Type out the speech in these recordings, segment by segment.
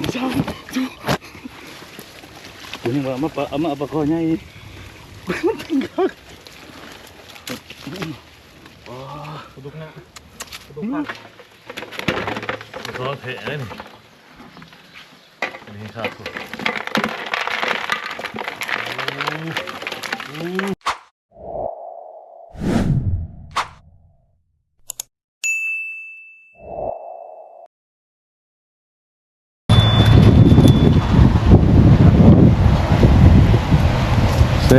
ผมยังว่ามาปะเอามาเอาปลาคอใหญ่มันเป็นกัก กระดูกหน้ากระดูกหน้า คอแผลเลยนี่ครับ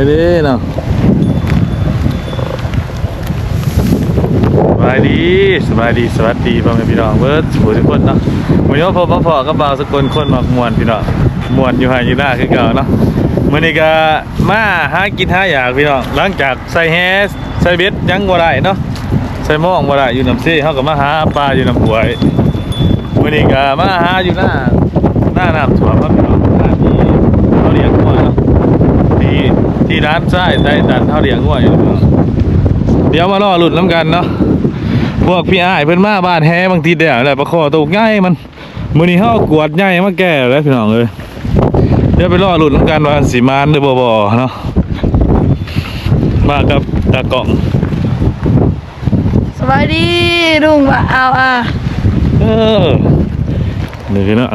ใช่ดิเนาะสบายดีสบายดีสวัสดีพ่อแม่พี่น้องเบิร์ดสวยทุกคนเนาะวันนี้ว่าพบมาพอกับบางสกลคนมากมวนพี่น้องมวนอยู่หายอยู่หน้าคือเก่าเนาะมื่อนี้ก็มาหากินหาอยากพี่น้องหลังจากใส่แฮสใส่เบ็ดยังบ่ได้เนาะใส่หม้องบ่ได้อยู่น้ำซีเฮาก็มาหาปลาอยู่น้ำหวยมื่อนี้ก็มาหาอยู่หน้าหน้าน้ำท่วมครับพี่น้องหน้าที่เขาเลี้ยงงัวเนาะ ที่ ที่ร้านไส้ได้ดันเท่าเดียงง่วยอยู่เนาะเดี๋ยวมาล่อหลุดน้ำกันเนาะพวกพี่อ้ายเพิ่นมาบ้านแฮบางทีเดียวแหละประคอตกง่ายมันมื้อนี้เฮากวดง่ายมาแก่แล้วพี่น้องเอ้ยเดี๋ยวไปล่อหลุดน้ำกันว่าสิมานหรือบ่บ่เนาะมากับตากล่องสบายดีลุงว่าเอาอะเออนี่คือเนาะ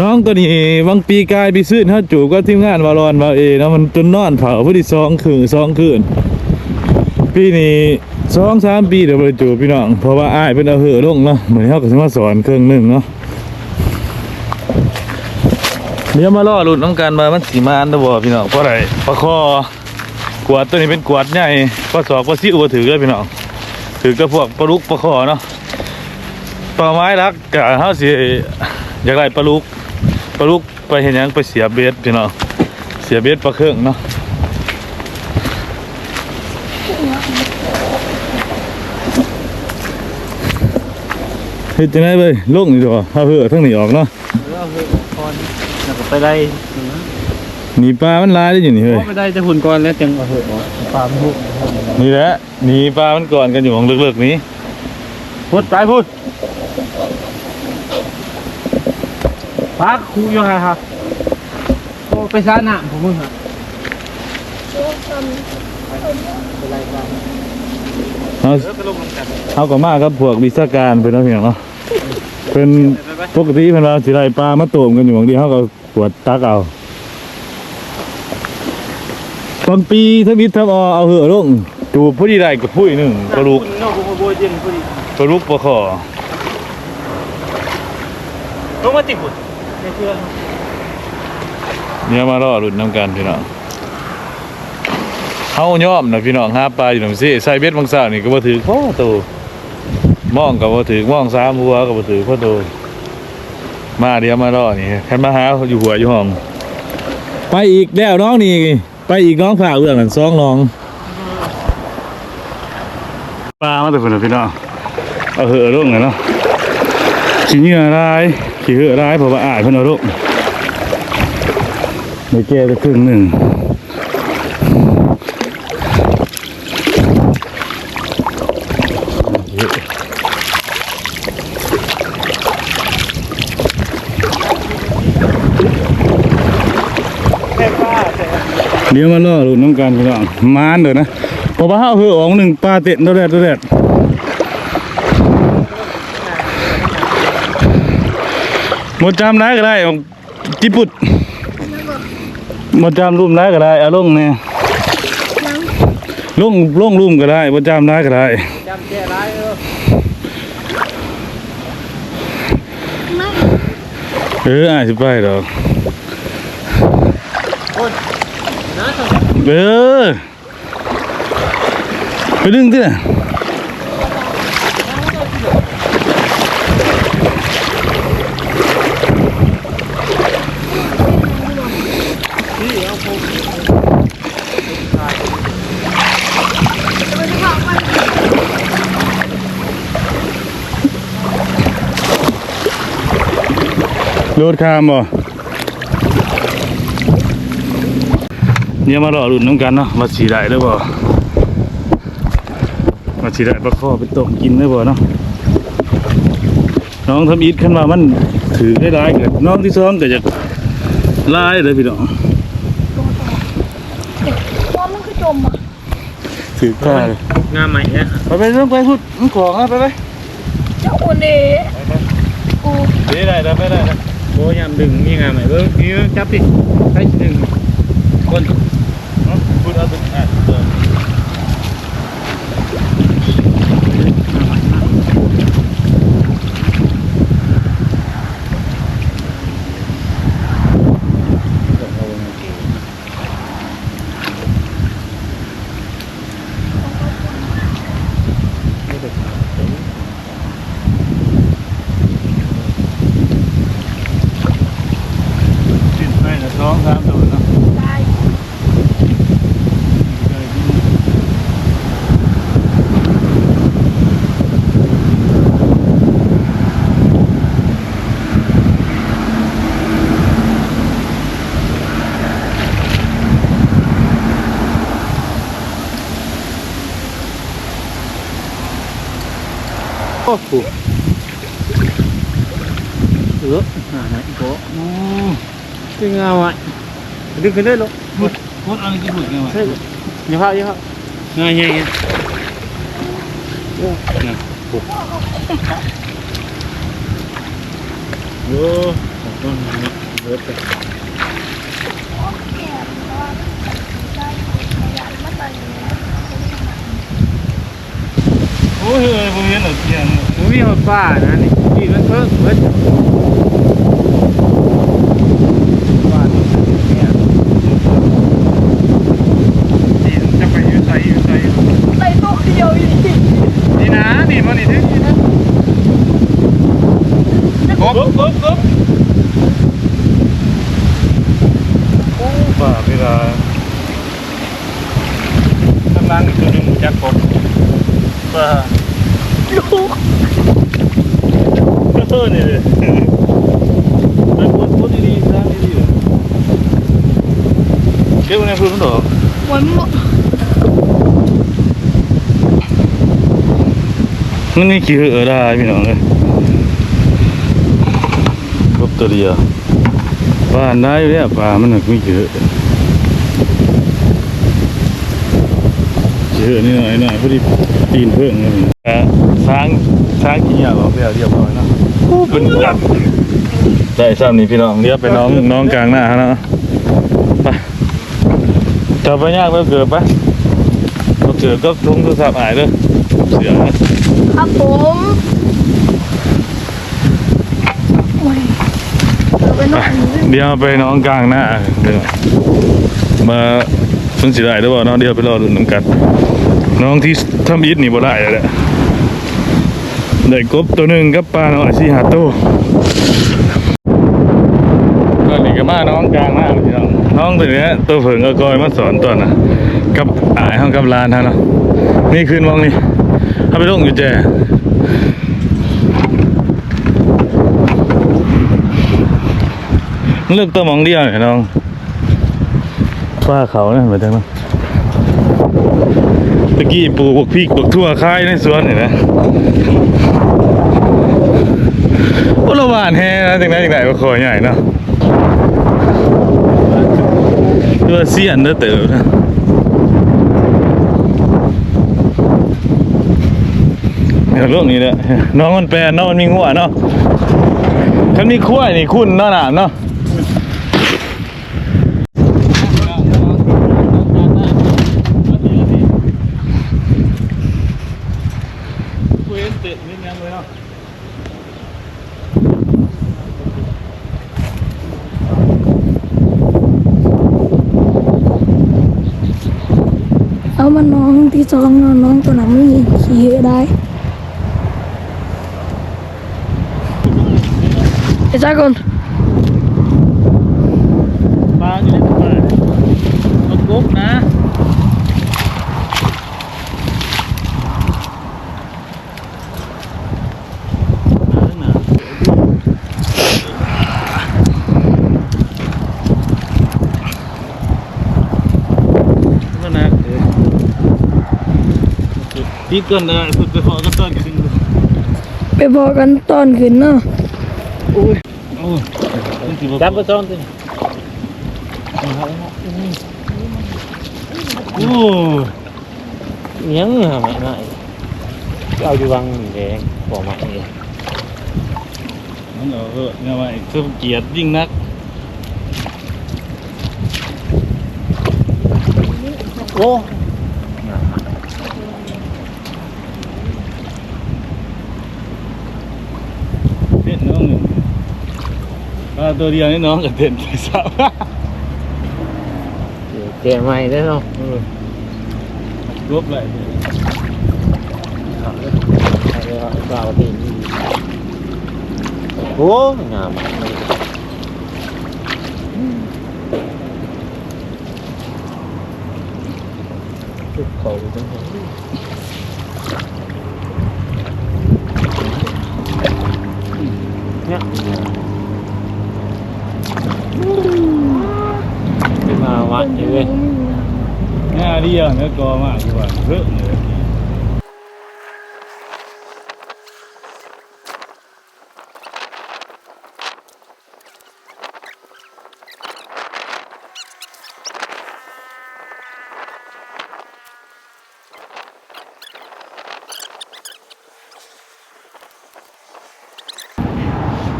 น้องตัวนี้บางปีกายปีซื่นเฮาจูบก็ทีมงานวารอนวาเอนะมันจนนอนเผาผู้ที่สองคืนสองคืนปีนี้สองสามปีเดี๋ยวไปจูบพี่น้อง เพราะว่าอ้ายเป็นเอาเหอลงเนาะเหมือนเขาก็จะมาสอนเครื่องหนึ่งเนาะเดี๋ยวมาล่อหลุดน้องกันมามันสีมาอันตะบอพี่น้องเพราะอะไรปลาคอกวดตัวนี้เป็นกวดใหญ่ปลาสอกปลาซิวบ่ถือเลยพี่น้องถือกับพวกปลาลุกปลาคอเนาะปลาไม้รักกะเฮาสิอยากได้ปลาลุก ปลาลุกไปเห็นยังไปเสียเบ็ดพี่น้องเสียเบ็ดปลาเครื่องเนาะเฮ็ดจังได๋เว้ยลงนี่ตัวเฮาเหอะทั้งนี้ออกเนาะแล้วเอาคอนแล้วก็ไปได้หนีปลามันหลายได้อยู่นี่เฮ้ย ไปได้จะหุ่นก่อนแล้วจังเอาเหอะปลาพุกนี่แหละหนีปลามันก่อนกันอยู่ของลึกๆนี้ พุดไปพุด พักครูอยู่ฮะครับโอ้ไปซ่าหน้าผมมึงครับเฮาแล้วก็ลงลงกันเฮาก็มากับพวกวิชาการเพิ่นเนาะพี่น้องเนาะเพิ่นปกติเพิ่นว่าสิได้ปลามาโตมกันอยู่บางทีเฮาก็กวดตักเอาตอนปีทวิตทำเอาเอาเหอะลงจูบผู้ที่ได้กับผู้อีกหนึ่งปลาลูกนอกกูโบยเย็นพอดีปลาลูกปลาคอลงมาติดบุตร ในเพื่อนเนี่ยมารอรุ่นน้ำกันพี่น้องเฮาย่อมนะพี่น้องหาปลาอยู่น้ำซีใส่เบ็ดบางสาวนี่ก็บ่ถือพ่อโตมองก็บ่ถือมองสามหัวก็บ่ถือพ่อโตมาเดี๋ยวมารอนี่คันมาหาอยู่หัวอยู่ห้อง ไปอีกแล้วน้องนี่ไปอีกน้องฝาเรื่องนั้นสองน้องปลามาแต่พุ่นนะพี่น้องเอาเหอะลงเลยเนาะขี้นเงื่อลาย ขี้เหอะลายเพราะว่าอายพนเอาลงไม่แก้ไปครึ่งหนึ่งเดี๋ยวมาล่อหลุดน้ำกันพี่น้องมานเดี๋ยนะพอปลาห้าวเหือออกหนึ่งปลาเต็ดตัวแรกตัวแรก หมดจำได้ก็ได้ของจิปุดบนจามรุ่มได้ก็ได้เอาลงเนี่ยลงลงรุ่มก็ได้บนจามได้ก็ได้จำแก่ร้ายเออเอออาจจะไปดอกนะเออไปดึงที่น่ะโดดข้ามบ่เนี่ยมารอรุ่นน้ำกันเนาะมาสีได้หรือบ่มาสีได้ปลาข้อไปตกกินได้บ่เนาะน้องทำอีทขึ้นมามันถือได้ร้ายเกิดน้องที่ซ้อมก็จะลายเลยพี่น้องว่ามันคือจมอะถือกล้าเลยงามใหม่เนี่ยไปไปเรื่องไปพูดมันของนะไปไปเจ้าคนนี้กูได้ได้ได้ไปได้ ได้โอ้ยามดึงมีงไงไหมเบิ้งนี่จับดิใช้หนึ่งคนพูดเอาดึงอะเออ สิ้นไปนะท้องสามตัวเนาะ ตาย โอ้โห เออหาไหนอีกโก้ดึงงามอะดึง ขึ้นได้หรอพูดพูดอะไรที่พูดไงวะใช่อย่าพลาดอย่าพลาดง่ายง่ายง่ายโอ้ของต้นนี้เบิร์ดไปโอ้ยเฮ้ยผมเห็นหรอกเที่ยงผมมีหอดป้านะนี่นี่มันเพิ่มเบิร์ดป้าเนี่ย จะไปอยู่ใส่อยู่ใส่ ใส่ตัวเดียวอยู่ดี นี่นะนี่มันนี่ถึงนี่นะ กบกบกบโอ้บ้าเวลาข้างล่างอีกตัวหนึงจักกบบ้าลูกเออเตัวเดียวปลาได้อยู่เนี่ยปลามันหนักไม่เยอะเยอะนิดหน่อยหน่อยพอดีตีนเพิ่งเลยอะช้างช้างกี่อย่างเราไปเอาเรียบร้อยเนาะโอ้เป็นจัดได้ซ้ำนี่พี่น้องเรียบไปน้องน้องกลางหน้าฮะเนาะไปจับไปยากไปเกิดปะเราเกิดก็ทุ่งโทรศัพท์หายเลยเสียนะครับผมโอ้ย เดี๋ยวไปน้องกลางหน้าเดี๋ยวมาเพิ่งสิได้หรือเปล่าเนาะเดี๋ยวไปรอลุ้นน้ำกันน้องที่ทำอิฐนี่บ่ได้เลยแหละได้กบตัวหนึ่งกับปลาหน่อยสี่หาตัวก็นี่ก็มาน้องกลางหน้าพี่น้องน้องตัวเนี้ยตัวเผิงก็กอยมาสอนตัวนะกับอายห้องกับลานฮะเนาะนี่คืนมองนี่เอาไปลงอยู่แจ เลือกตัวมองเดียวเนี่ยน้องป้าเขาเนี่ยเหมือนกันเนาะตะกี้ปลูกพวกพริกพวกทั่วคายในสวนนี่นะโอ้ละหวานแฮ่นะจังไหนจังไหนก็คอใหญ่เนาะตัวเสียนเด้อเต๋อนะเดี๋ยวลูกนี้แหละน้องมันแปลน้องมันมีงัวเนาะคันมีขั้วนี่คุณเนาะน่ะเนาะเว้นเตะนิดนึงเลยเนาะ เอา มันน้องที่สองน้องตัวนั้นมีขี่ได้ไอ้จ้ากนป้าอยู่ในปลาตกกุ๊กนะมันนะ ตีกันนะสุดไปขอกันต้อนกันดึงไปพอกันตอนขึ้นเนาะจับไปซ้อนสิโอ้ยังหาไม่ได้เอาอยู่วังแดงบอกมาเองนั่นเหรอเออเนี่ยว่าไอ้สมเกียรติยิ่งนักโอ้ เต้นน้องหนึ่ง ปลาตัวเดียวนี่น้องกับเต้นไปสาวแกใหม่ได้เนาะรวบเลยกล่าวตีนโอ้งามทุกเขาจังเนี่ย มาวัดอยู่เว้ยหน้าเดียวเนื้อกอมากกว่าเพิ่มเลย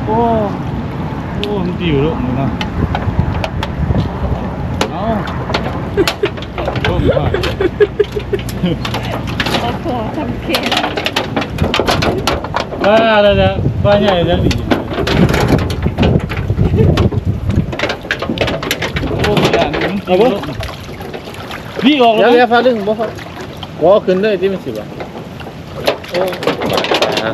โอ้โอ้มันติวลูกมึงนะ โอ้ไม่ป้าแล้วจะป้าใหญ่จะหลีโอ้ยอย่างนี้เอาบ่พี่ออกเดี๋แล้ยวเดี๋ยวฟ้าดึงบ่ฟ้าบ่ขึ้นเลยที่มันสิบ่โอ้อะ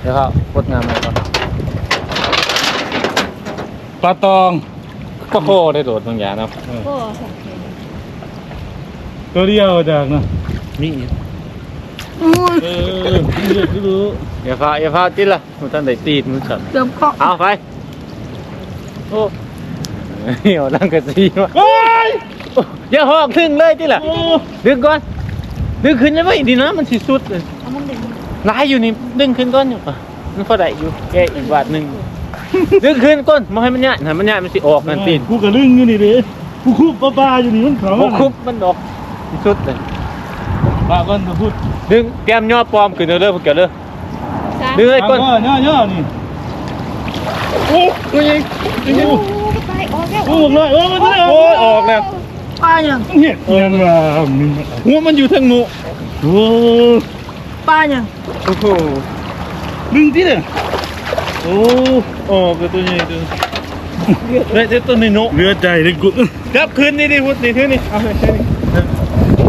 เดี๋ยวครับกดงานมาก่อน ปลาตองก็โคได้โดดบางอย่างนะตัวเดียวจากนะนี่อุ้ยเออเลือกรู้อย่าฟ้าอย่าฟ้าติดละมันตั้งแต่ตีดมือสั่นเกือบเกาะเอาไปโอ้เหี่ยวดังกระซีมาเฮ้ยโอ้อย่าหอกถึงเลยติล่ะโอ้ดึงก่อนดึงขึ้นยังไม่ดีนะมันสิสุดเลยลายอยู่นี่ดึงขึ้นก่อนอยู่ป่ะมันพอได้อยู่แกอีกบาทหนึ่ง ดึงขึ้นก่อนมาให้มันใหญ่ให้มันใหญ่มันสิออกนั่นตีนกูกระลึงอยู่นี่เด้กูคุบปลาปลาอยู่นี่มันเขาโอ้คุบมันออกสิสุดเลยปลาก้อนตะพุดดึงแก้มย่อปลอมขึ้นเด้อเด้อพวกแกเด้อดึงไอ้ปก้ลานก้อนย่อๆนี่โอ้ตัวใหญ่โอ้โอ้บอกเลยโอ้มันจะได้โอ้ยออกแล้วปลาอย่างเหี้ยเงินมามึงหัวมันอยู่ทางหนูโอ้ปลาอย่างโอ้โหดึงที่เนี่ยโอ้ ออกกับตัวใหญ่ตัวได้เจ้าตัวนี้หนูเลือดใจเลยกูจับขึ้นนี่ดิพุทธนี่ขึ้นนี่เอาไปแค่นี้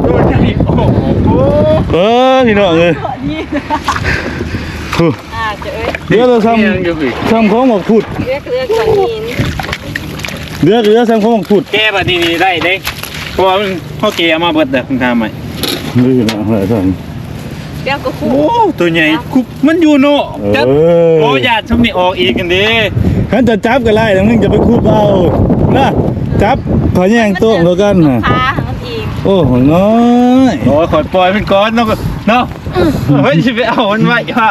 โดนแค่นี้โอ้โหเออพี่น้องเลยอ่าเจอเดี๋ยวเราทนี่ยังอยู่อีกำทำของหมกขุดเลือกเลือกก่อนหินเดือดเดือดทำของหมกขุดแก้บัดนี้นี่ได้เด้เพราะว่ามันพ่อแกเอามาเบิดเด้อคุณทำไหมนี่นะอะไรท่าน เลือกก็คู่โอ้ตัวใหญ่คุบมันอยู่เนาะจับเออ โอ้ยาดชุบนี่ออกอีกกันเด้ขันจะจับกันไล่แล้วมึงจะไปคูบเอานะจับขอแย่งโต๊ะแล้วกันนะขามันอีกโอ้โหน้อยโอ้ยขอปล่อยมันก่อนเนาะเนาะเฮ้ยสิไปเอามันไว้ฮะ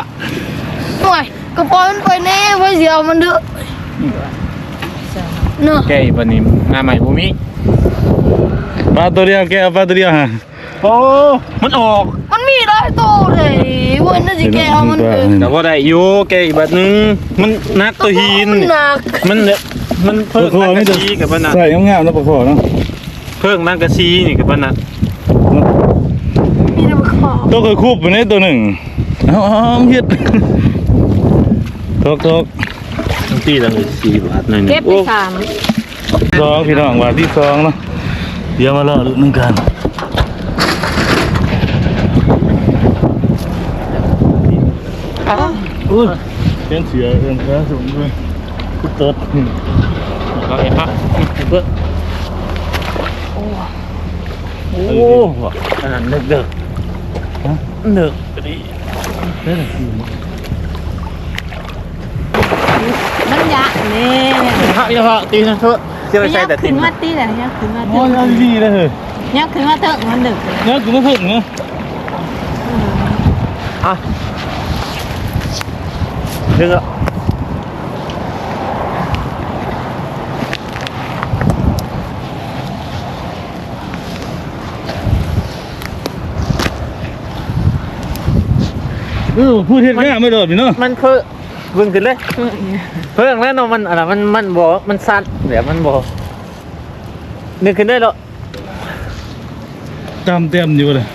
หน่วยก็ปล่อยมันไปแน่ไว้เสียวมันเด้อเนาะแกอีกบัดนี้งานใหม่บ่มีปลาตัวเดียวแกเอาปลาตัวเดียวฮะโอ้มันออก มันมีหลายตัวเลยเวันน่าจะแกเอามันเออแต่ว่าได้อยู่แกอีกบัดนึงมันนักตัวหินมันหนักมันเนี่ยมันปลาเพิ่งคอนักไม่กจะระซีกับมันน่ะใส่งามๆนะปลาคอเนาะเพิ่งนักกระซีนี่กับมันน่ะมีแต่มาขอตัวเคยคูบไปในตัวหนึ่งเอาเอาเอาเฮ็ดตกตกตีละสี่บาทหน่อยหนึงเก็บไปสามสองพี่น้องว่าที่สองเนาะเดี๋ยวมาเลาะลึกนึงกัน อุ้ยเป็นเสือเป็นกระสุนด้วยกูเติร์ดเอาไอ้ฮะเพื่อโอ้โหขนาดเด็กเด็กเด็กดีมันยะนี่ฮะเดี๋ยวฮะตีนะเถอะเชื่อใช่แต่ตีนมาตีแต่เนี่ยขึ้นมาตีโอ้ยเอาดีเลยเฮ้ยยักขึ้นมาเถอะมันดึกเนี่ยกูไม่ถึงนะอะ ดึงอะเออพูดเท็จง่ายไม่โดดพี่เนาะมันเพิ่งเพิ่งขึ้นเลย เพิ่งแล้วเนาะมันอะไรมันมันบอกมันสั้นเดี๋ยวมันบอกนึกขึ้นได้แล้วจำเต็มอยู่เลย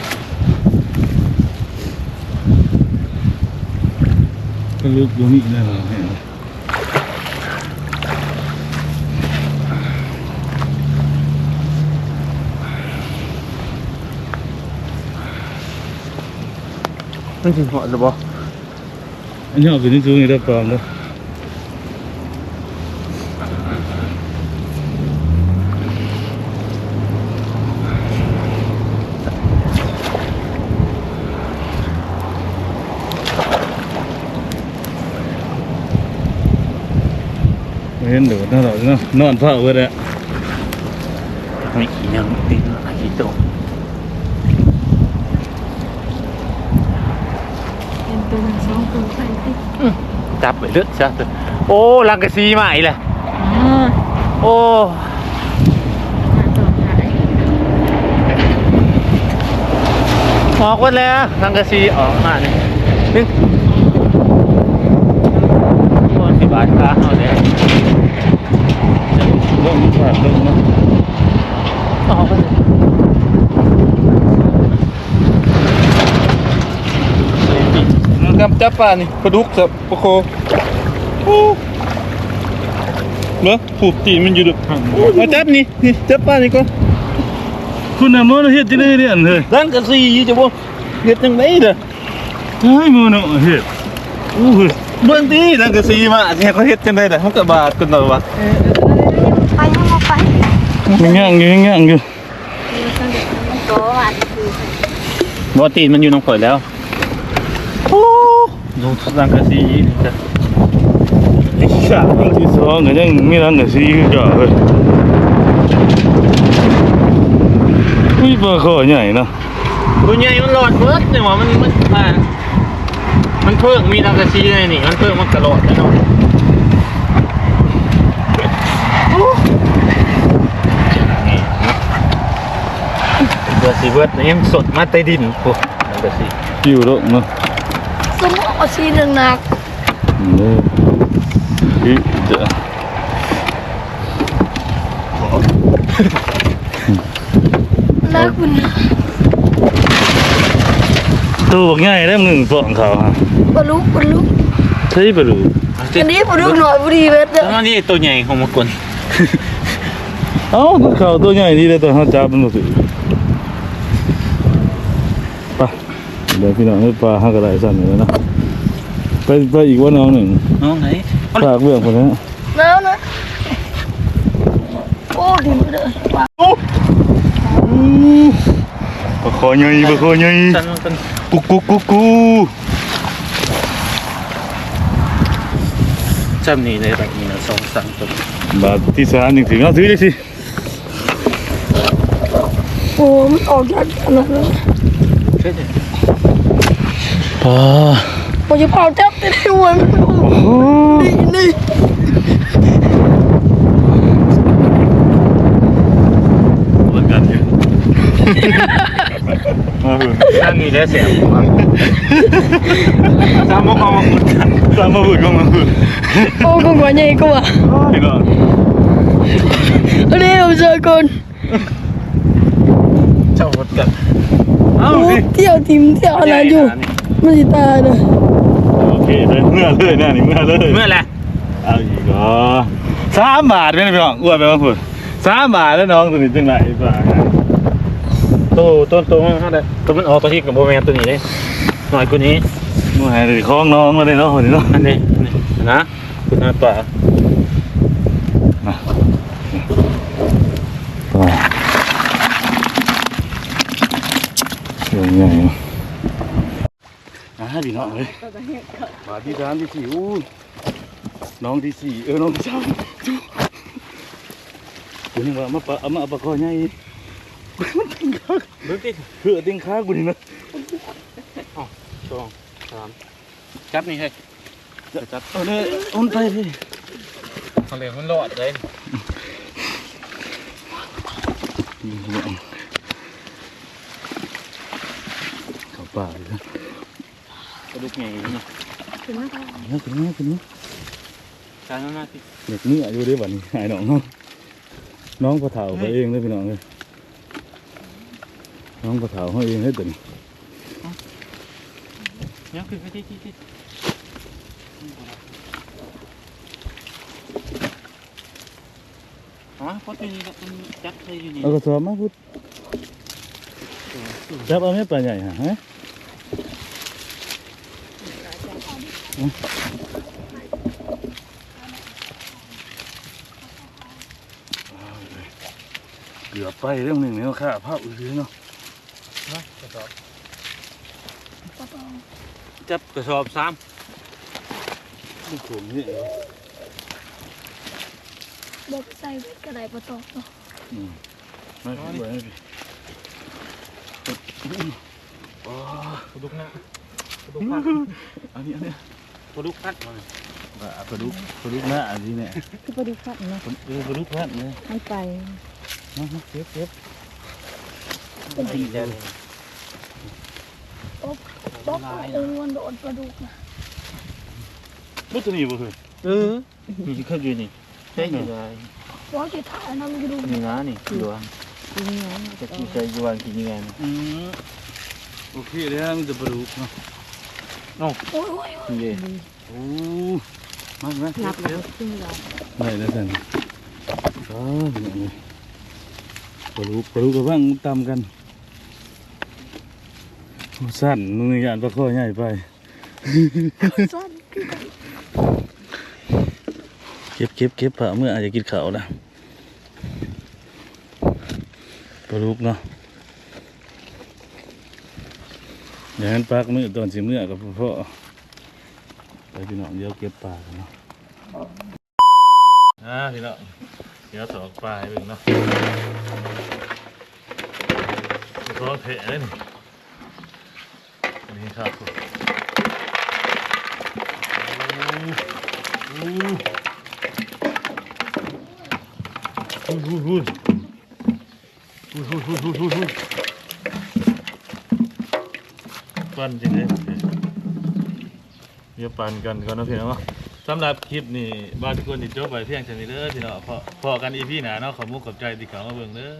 ก็ลึกอยู่นี่ได้เหรอมันถึงหัวหรื อเปล่าอันนี้เอาไปนี่จูงนี่ได้ปลอมเลยเห็นเดูน่ารักเนาะนอนเฝ้าไว้แล้วไม่ขี้ยังตีนอะไรขี้โตเป็นตัวหนึ่งสองตัวใส่ติจับไปเลือดจับไปโอ้ลังกะซีใหม่เลยอ่าโอ้ต่อขายออกหมดแล้วลังกะซีออกมาเนี่ยนึงโอ้สิบบาทค้าเอาเลย ลงผ่านลงเนาะออกไปเลยครับจับปลานี่ปลาดุกสับปลาโคเนาะผูกตีมันอยู่ดึกมาจับนี่นี่จับปลานี่ก่อนคุณน่ะมื้อเฮ็ดจังได๋เนี่ยนเฮ้ยลังกะซีจะบ่เฮ็ดจังไดเด้อเฮ้ยมื้อเนเฮ็ดอู้หู เบิ่งติลังกะซีมาสิให้เขาเฮ็ดจังได๋ล่ะมันก็บาดกันดอกว่าเออเออไปยังมาไปยังย่างอยู่ยังย่างอยู่มันโตอะคือบ่ตีนมันอยู่ตรงข่อยแล้วโอ้ดูลังกะซีนี่จ้ะไอ้ชาครั้งที่สองก็ยังมีรังกะสีคือเก่าเฮ้ยอุ้ยปลาคอใหญ่เนาะตัวใหญ่มันหลอดเบิดเนี่ยว่ามันมันอ่า มันเพิ่งมีลังกะซีในนี่ มันเพิ่งมันกระโดดแล้วเนาะนี่เบิดสิเบิดยังสดมาใต้ดินโอ้ลังกะซีอยู่ดอกเนาะสมองเอาชีหนึ่งหนักนี่อีจะหนักมัน ตัวบักใหญ่ได้มึงฟ้องเขาฮะบรรลุบรรลุใช่ปะลูกอันนี้บรรลุหน่อยพอดีเว้ยแล้วมันนี่ตัวใหญ่ของมากลเอ้าตัวเขาตัวใหญ่นี่เลยตัวเขาจับมันบ่ถือไปเดี๋ยวพี่น้องให้ปลาห้ากระไรสั่นอยู่แล้วนะไปไปอีกวันน้องหนึ่งน้องไหนฝากเรื่องคนนี้ หนาวนะโอ้ดีเลย ปลาค อใหญ่ปลาคอใหญ่สันมันเป็นกุกกุกกุกกูจำนี่เลยแบบนี้นะสองสามตัวบาทที่สามยังถึงเอาถือได้สิโอ้มันออกจากอันนั้นแล้วใช่ไหมอ่าผมจะเป่าจับติดหัวมันนี่นี่เหมือนกันอยู่ มาเถอะจำนี่ได้เสียงจำมันเอามาขุดกันตามมาพูดก็มาพูดโอ้กูกว่าใหญ่กว่าพี่น้องอันนี้ผมเจอคนเจ้าขุดกันเอาเที่ยวทีมเที่ยวอะไรอยู่มันจะตายเลยโอเคเลยเมื่อเลยนะนี่เมื่อเลยเมื่อไรเอาอีกเหรอสามบาทเป็นไงพี่น้องอ้วนไปบ้างพูดสามบาทแล้วน้องตัวนี้จังไหนบ้าง ตัวตัวตัวมันเท่าไหร่ตัวมันออกตัวที่กับโบแมนตัวนี้เลยหน่อยกว่านี้มือหายเลยคล้องน้องมาเลยเนาะคนนี้เนาะอันนี้อันนี้นะคุณอาป่าต่อเสียงใหญ่อ่าพี่น้องเลยบาทที่สามที่สี่อู้น้องที่สี่เออน้องที่สามจุ๊บคุณว่ามาปะเอามาเอาปะคอใหญ่ เบิ่งติเพื่อติงค้ากูนี่นะอ๋อสองสามจับนี่เฮ้จับเอาเลยอามันไปพี่เขาเรียกมันรอดเลยเข้าป่าเลยกระดูกใหญ่เนาะถึงแล้นี่ขึ้นนี่ขึ้นนี่การนั้นนะที่เด็กนี่อายุได้บัดนี้หายน้องเนาะน้องก็เฒ่าไปเองเลยพี่น้องเลย น้องก็เฒ่าเขาเองให้ตัวนี้เนี่ยคือที่ที่ที่อ๋อพอตัวนี้มันจับเลยอยู่นี่เอากระสอบมาพุดจับเอาไม่ปลาใหญ่ฮะฮะเกือบไปเรื่องหนึ่งเนี่ยข้าภาพอื่นเนาะ จับกระสอบสามนี่ผมนี่เองบอกใส่กระไดประตอกเนาะอืมไม่ผิดไม่ผิดอ๋อกระดูกหน้ากระดูกพัดอันนี้อันนี้กระดูกพัดมาอะกระดูกกระดูกหน้าอันนี้เนี่ยคือปลาดุกฟัดเนาะเออกระดูกพัดเนี่ยมันไปมามาเก็บเก็บดีเลย บอกเออมันโดนปลาดุกนะมุตัวนี้บ่เคยเออนี่คืออยู่นี่ใช่อยู่ไงว่าจะถ่ายน้ำกระดูกนี่นะนี่ดวงจริงเหรอจะกี่ใจดวงกี่ยังไงอืมโอเคเลยฮะมันจะกระดูกเนาะโอ้ยโอ้ยนี่โอ้มาไหมหลับแล้วซึ่งเราได้แล้วสันอ๋อเนี่ยนี่กระดูกกระดูกกับว่างตามกันโอ้ สั้นนุ่งยานประคอใหญ่ไปสั้นเก็บเก็บเก็บผ่าเมื่ออาจจะกินขาวนะปลาลูกเนาะอย่างนั้นปากมือตอนสิเมื่อกับพ่อไปพี่น้องเดี๋ยวเก็บปลากันเนาะอ่าพี่น้องเดี๋ยวถอกปลาให้เบิ่งเนาะก็เทะเลยนี่ ครับอุ้ยหุ้ยหุ้ยหุ้ยหุ้ยหุ้ยหุ้ยหุ้ยปั่นจริงเลยเดี๋ยวปั่นกันก่อนนะพี่น้องสำหรับคลิปนี้บ้านทุกคนติดจบไปเพียงเท่านี้เด้อพี่น้องพอพอกันอีพี่หนาเนาะขอมุกขอบใจติดเขามาเบิ่งเด้อ